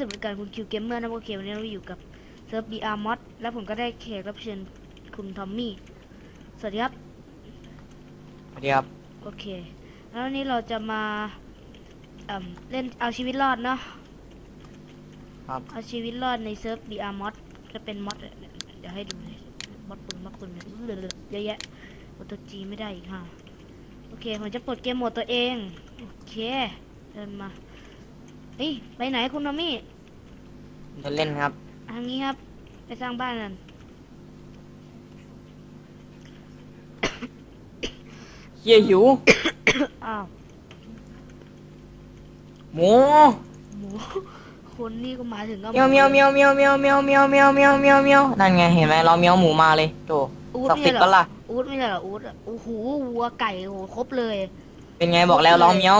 สวัสดิการคุณคิวเกมเมอร์นะโอเควันนี้เราอยู่กับเซิร์ฟบีอาร์มอสแล้วผมก็ได้แขกรับเชิญคุณทอมมี่ สวัสดีครับ สวัสดีครับ โอเค แล้ววันนี้เราจะมาเอิ่มเล่นเอาชีวิตรอดเนาะครับ เอาชีวิตรอดในเซิร์ฟบีอาร์มอสจะเป็นมอสเดี๋ยวให้ดูเลยมอสปุ่นมอสปุ่นเนี่ยเยอะแยะกดตัวจีไม่ได้อีกฮะโอเค ผมจะเปิดเกมโหมดตัวเอง โอเค เดินมา เฮ้ยไปไหนคุณทอมมี่จะเล่นครับ ทางนี้ครับ ไปสร้างบ้านกัน เฮียหิว อ้าว หมูหมู คนนี่ก็มาถึงก็เมียวเมียวเมียวเมียวเมียวเมียวเมียวเมียวเมียวเมียวเมียวนั่นไงเห็นไหมเราเมียวหมูมาเลยโจอูดสักไม่สิใช่บเหรก็อล่ะ อูดไม่ใช่เหรออูดอะโอ้โหวัวไก่โอ้โหครบเลย เป็นไงบอกแล้วเราเมียว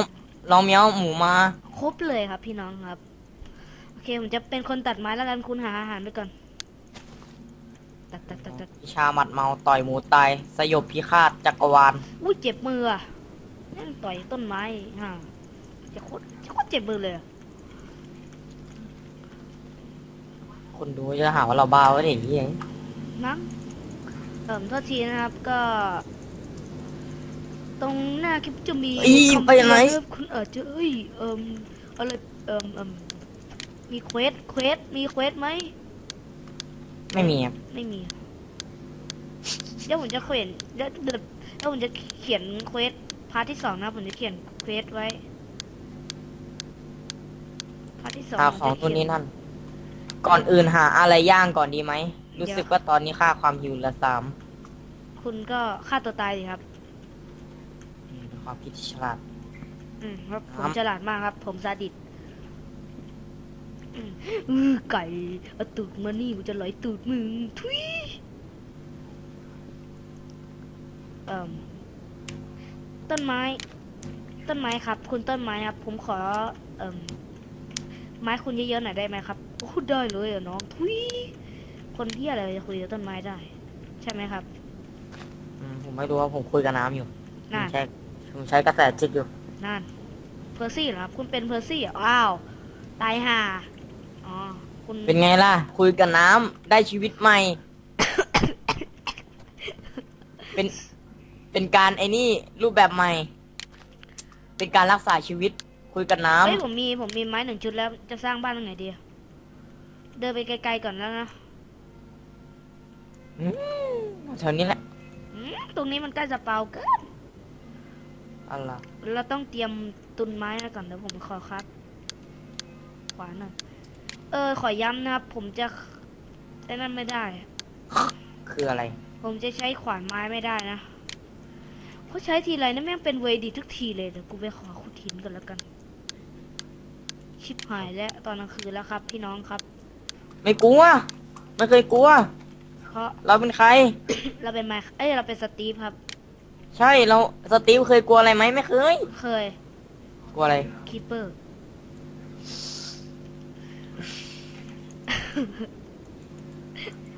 เราเมียวหมูมา ครบเลยครับพี่น้องครับ โอเคผมจะเป็นคนตัดไม้แล้วกันคุณหาอาหารไปก่อน ตัดตัดตัดตัดวิชาหมัดเมาต่อยหมูตายสยบพิฆาตจักรวาลอุ้ยเจ็บมืออะนั่งต่อยต้นไม้ฮะจะโคตรจะโคตรเจ็บมือเลยอะคนดูจะหาว่าเราบ้าวะเนี่ยเฮียมั้งเอิ่มโทษทีนะครับก็ ตรงหน้าคลิปจะมีอีคำไปไหนเตือนคุณเออจะเอ้ยเอิ่มอะไรเอิ่มเอิ่มมีเควสเควสมีเควสไหมไม่มีครับไม่มีเดี๋ยวผมจะเขียนเดี๋ยวเดี๋ยวเดี๋ยวผมจะเขียนเควสพาร์ทที่สองนะผมจะเขียนเควสไว้พาร์ทที่สองหาผมของจะตัวเขียนี้นั่น ก่อนอื่นหาอะไรย่างก่อนดีไหม รู้สึกว่าตอนนี้ค่าความหิวเหละสาม คุณก็ฆ่าตัวตายสิครับอืมเป็น ความคิดที่ฉลาด อืมครับผมครับฉลาดมากครับ ผมซาดิสอืมอือไก่เอาตูดมานี่กูจะไหลตูดมึงทุยเอ่มต้นไม้ ต้นไม้ครับ คุณต้นไม้ครับ ผมขอ เอ่มไม้คุณเยอะๆหน่อยได้ไหมครับโอ้ได้เลยอะน้องทุยคนที่อะไรจะคุยกับต้นไม้ได้ ใช่ไหมครับ อืมผมไม่รู้ว่าผมคุยกับน้ำอยู่ผมนั่นใช้ ผมใช้กระแสจิตอยู่ นั่น เพอร์ซี่เหรอครับ คุณเป็นเพอร์ซี่เหรออ้าว ตายห่า อ๋อ คุณเป็นไงล่ะ คุยกับน้ำได้ชีวิตใหม่ เป็น เป็นการไอ้นี่รูปแบบใหม่ เป็นการรักษาชีวิต คุยกับน้เฮ้ยผมมีผมมีไม้หนึ่งชุดแล้วจะสร้างบ้านตรงไหนดีเดินไปไกลๆก่อนแล้วนะำอืมแถวนี้แหละ อืมตรงนี้มันใกล้จะเปล่าเกิน อะไรเราต้องเตรียมตุนไม้นะก่อนเดี๋ยวผมขอครับขวานหน่อยเออขอย้ำนะครับ ผมจะไอ้นั่นไม่ได้ คืออะไร ผมจะใช้ขวานไม้ไม่ได้นะเพราะใช้ทีไรนะแม่งเป็นเวย์ดีทุกทีเลยเดี๋ยวกูไปขอขุดหินก่อนแล้วกัน ชิบหายแล้วตอนกลางคืนแล้วครับ พี่น้องครับ ไม่กลัวไม่เคยกลัว เพราะเราเป็นใคร เราเป็นไมค์เอ้ยเราเป็นสตีฟครับ ใช่เราสตีฟเคยกลัวอะไรไหมไม่เคย เคยกลัวอะไร คีเปอร์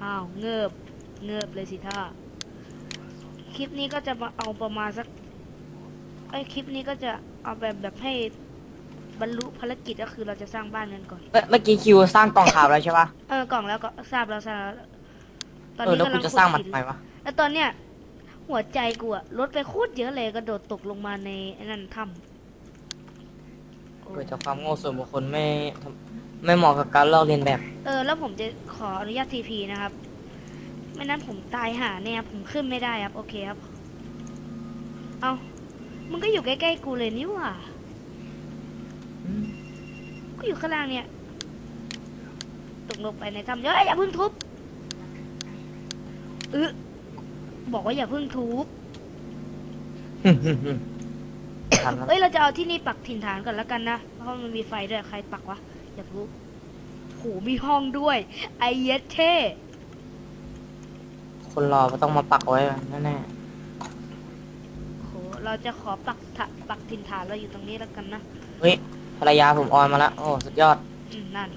อ้าวเงิบเงิบเลยสิท่าคลิปนี้ก็จะมาเอาประมาณสักไอยคลิปนี้ก็จะเอาแบบแบบให้บรรลุภารกิจก็คือเราจะสร้างบ้านกันก่อน เมื่อเมื่อกี้คิวสร้างกล่องขาวแล้วใช่ปะเออกล่องแล้วก็ทราบแล้วทราบแล้วตอนเออนี้แล้วกำกูลังจะสร้างมันขุดหิทำไมวะ แล้วตอนเนี้ย หัวใจกูอะลดไปโคตรเยอะเลยกระโดดตกลงมาในไอ้นั่นถ้ำโอ้เกิดจากความโง่ส่วนบุคคลไม่ทำไม่เหมาะกับการลอกเลียนแบบ เออ แล้วผมจะขออนุญาตทีพีนะครับ ไม่นั้นผมตายหาเนี่ยผมขึ้นไม่ได้ครับ โอเคครับ เอามันก็อยู่ใกล้ๆกูเลยนี่หว่าก็อยู่ข้างล่างเนี่ย ตกลงไปในถ้ำเดี๋ยวอย่าเพิ่งทุบเออ บอกว่าอย่าเพิ่งทุบทันแล้วเอ้ยเราจะเอาที่นี่ปักถิ่นฐานก่อนแล้วกันนะเพราะมันมีไฟด้วยใครปักวะอยากรู้โหมีห้องด้วย ไอเยสเท่คนรอก็ต้องมาปักไว้แน่โหเราจะขอปักถะปักถิ่นฐานเราอยู่ตรงนี้แล้วกันนะๆเฮ้ยภรรยาผมออนมาแล้วโอ้สุดยอด อืมนั่น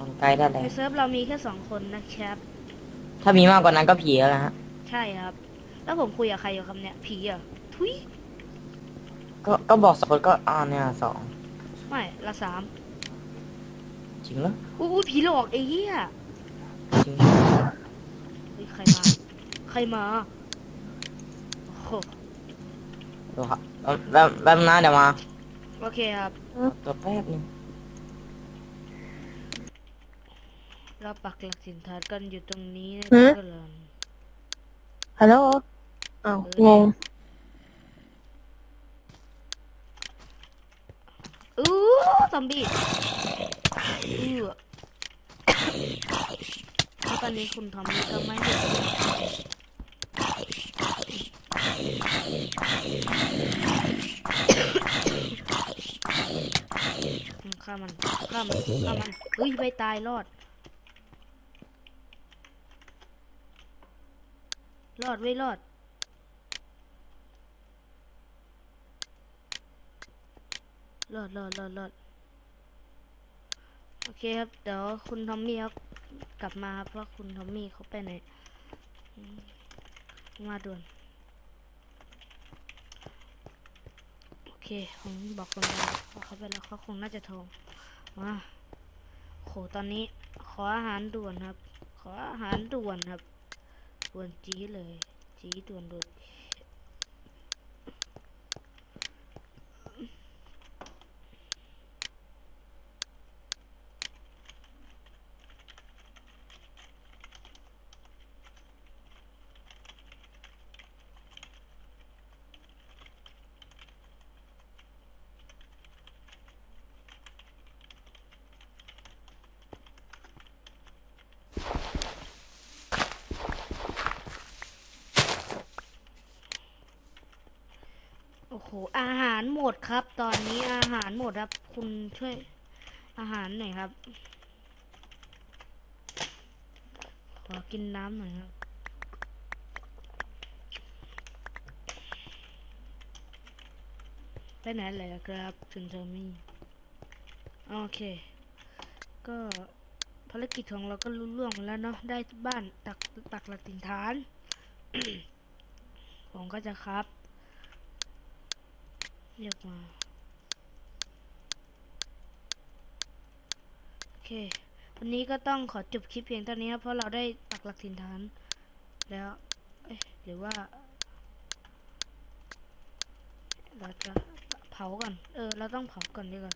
ออนไกลได้เลในยเซิร์ฟเรามีแค่สองคนนะครับ ถ้ามีมากกว่านั้นก็ผีแล้วนะฮะใช่ครับ แล้วผมคุยกับใครอยู่ครับเนี่ย ผีเหรอะทุยก็ก็บอกสองคนก็อ่าเนี่ยสองไม่ละสามจริงเหรออู้หูผีหลอกไอ้เหี้ยจริงเฮ้ยใครมา ใครมาโอ้โหดูครับแป๊บแป๊บแป๊บนะเดี๋ยวมาโอเคครับ ตัวแป๊บนึง เราปักหลักสินฐานกันอยู่ตรงนี้นะหือก็เลยฮัลโหลอ้าวงง อู้ซอมบี้อู้แล้วตอนนี้คุณทอมมี่ก็ไม่หยุดฆ่ามันฆ่ามันฆ่ามันเฮ้ยไปตายรอด รอดไว้รอด รอดรอดรอดรอดโอเคครับ เดี๋ยวคุณทอมมี่ครับกลับมาครับเพราะคุณทอมมี่เขาไปไหน มาด่วน โอเค ผมบอกคนไปแล้วว่าเขาไปแล้วเขาคงน่าจะโทรมาโหตอนนี้ขออาหารด่วนครับ ขออาหารด่วนครับ ด่วนจีดเลย จีดด่วนด่วน โอ้โห อาหารหมดครับ ตอนนี้อาหารหมดครับ คุณช่วย อาหารหน่อยครับ ขอกินน้ำหน่อยครับไปไหนเลยครับคุณทอมมี่โอเค ก็ภารกิจของเราก็รู้ล่วงแล้วเนาะได้บ้านตักปักหลักถิ่นฐาน ผมก็จะครับ เรียกมา โอเค วันนี้ก็ต้องขอจบคลิปเพียงเท่านี้ครับ เพราะเราได้ปักหลักถิ่นฐาน แล้วเอ๊หรือว่า เราจะเผาก่อน เออ เราต้องเผาก่อนดีกว่า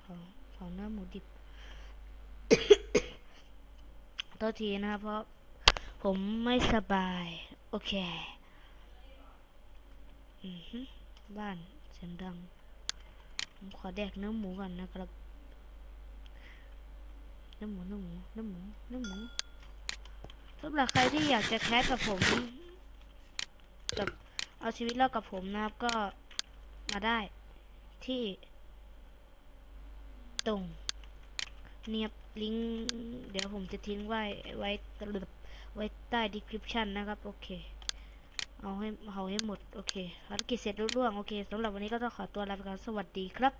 เผาเผาเนื้อหมูดิบโทษทีนะครับเพราะผมไม่สบาย โอเค อือฮึบ้านเสียงดัง ผมขอแดกเนื้อหมูก่อนนะครับเนื้อหมูเนื้อหมูเนื้อหมูเนื้อหมูสำหรับใครที่อยากจะแคสกับผมกับเอาชีวิตรอดกับผมนะครับก็มาได้ที่ ตรงเนียบลิงก์เดี๋ยวผมจะทิ้งไว้ไว้ไว้ใต้ description นะครับ โอเค เอาให้เอาให้หมด โอเคภารกิจเสร็จรุ่ร่วงโอเคสำหรับวันนี้ก็ต้องขอตัวลาไปก่อนสวัสดีครับ